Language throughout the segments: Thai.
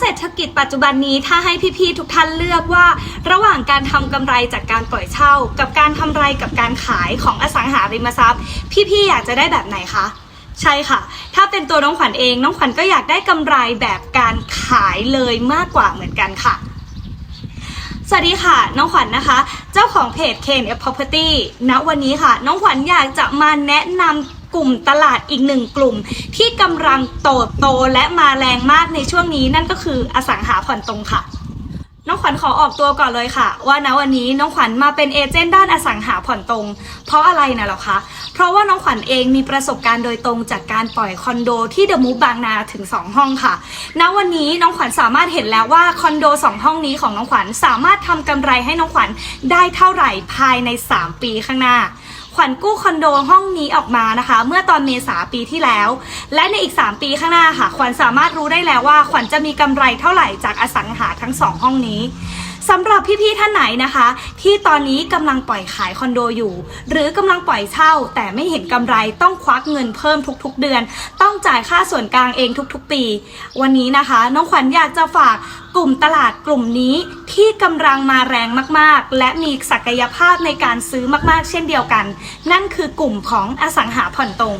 เศรษฐกิจปัจจุบันนี้ถ้าให้พี่ๆทุกท่านเลือกว่า ระหว่างการทำกำไรจากการปล่อยเช่า กับการทำไรกับการขายของอสังหาริมทรัพย์ พี่ๆอยากจะได้แบบไหนคะใช่ค่ะ ถ้าเป็นตัวน้องขวัญเอง น้องขวัญก็อยากได้กำไรแบบการขายเลยมากกว่าเหมือนกันค่ะสวัสดีค่ะ น้องขวัญนะคะ เจ้าของเพจ KNF Property ณวันนี้ค่ะ น้องขวัญอยากจะมาแนะนำ กลุ่มตลาดอีกหนึ่งกลุ่ม ที่กำลังโตโตและมาแรงมากในช่วงนี้นั่นก็คืออสังหาผ่อนตรงค่ะ น้องขวัญขอออกตัวก่อนเลยค่ะ ว่าณวันนี้น้องขวัญมาเป็นเอเจนต์ด้านอสังหาผ่อนตรง เพราะอะไรนะหรอคะเพราะว่าน้องขวัญเองมีประสบการณ์โดยตรงจากการปล่อยคอนโดที่เดอะมูฟบางนาถึง 2 ห้องค่ะ ณ วันนี้น้องขวัญสามารถเห็นแล้วว่าคอนโด 2 ห้องนี้ของน้องขวัญสามารถทำกำไรให้น้องขวัญได้เท่าไหร่ภายใน 3 ปีข้างหน้า ขวัญกู้คอนโดห้องนี้ออกมานะคะ เมื่อตอนเมษาปีที่แล้ว และในอีก 3 ปีข้างหน้าค่ะ ขวัญสามารถรู้ได้แล้วว่า ขวัญจะมีกำไรเท่าไหร่จากอสังหาทั้งสองห้องนี้ สำหรับพี่ๆท่านไหนนะคะ ที่ตอนนี้กำลังปล่อยขายคอนโดอยู่ หรือกำลังปล่อยเช่า แต่ไม่เห็นกำไรต้องควักเงินเพิ่มทุกๆเดือน ต้องจ่ายค่าส่วนกลางเองทุกๆปี วันนี้นะคะ น้องขวัญอยากจะฝากกลุ่มตลาดกลุ่มนี้ที่กำลังมาแรงมากๆ และมีศักยภาพในการซื้อมากๆ เช่นเดียวกัน นั่นคือกลุ่มของอสังหาผ่อนตรง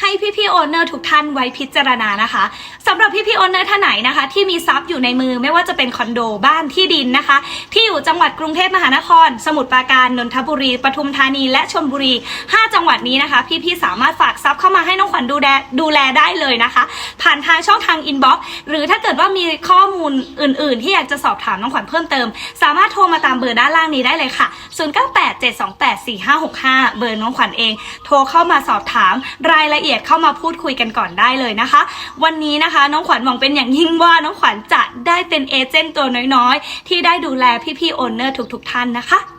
ให้พี่ๆโอนเนอร์ทุกท่านไว้พิจารณานะคะสำหรับพี่ๆโอนเนอร์ท่านไหนนะคะ ที่มีทรัพย์อยู่ในมือไม่ว่าจะเป็นคอนโดบ้านที่ดินนะคะ ที่อยู่จังหวัดกรุงเทพมหานคร สมุทรปราการนนทบุรีปทุมธานี และชลบุรี 5 จังหวัดนี้นะคะ พี่ๆสามารถฝากทรัพย์เข้ามาให้น้องขวัญดูแลดูแลได้เลยนะคะ ผ่านทางช่องทางอินบ็อกซ์หรือถ้าเกิดว่ามีข้อมูลอื่น ๆ ที่อยากจะสอบถามน้องขวัญเพิ่มเติม สามารถโทรมาตามเบอร์ด้านล่างนี้ได้เลยค่ะ 0987284565 เบอร์น้องขวัญเอง โทรเข้ามาสอบถามรายละเอเอียดเข้ามาพูดคุยกันก่อนได้เลยนะคะ วันนี้นะคะน้องขวัญหวังเป็นอย่างยิ่งว่าน้องขวัญจะได้เป็นเอเจนต์ตัวน้อยๆ ที่ได้ดูแลพี่ๆโอนเนอร์ทุกๆท่านนะคะ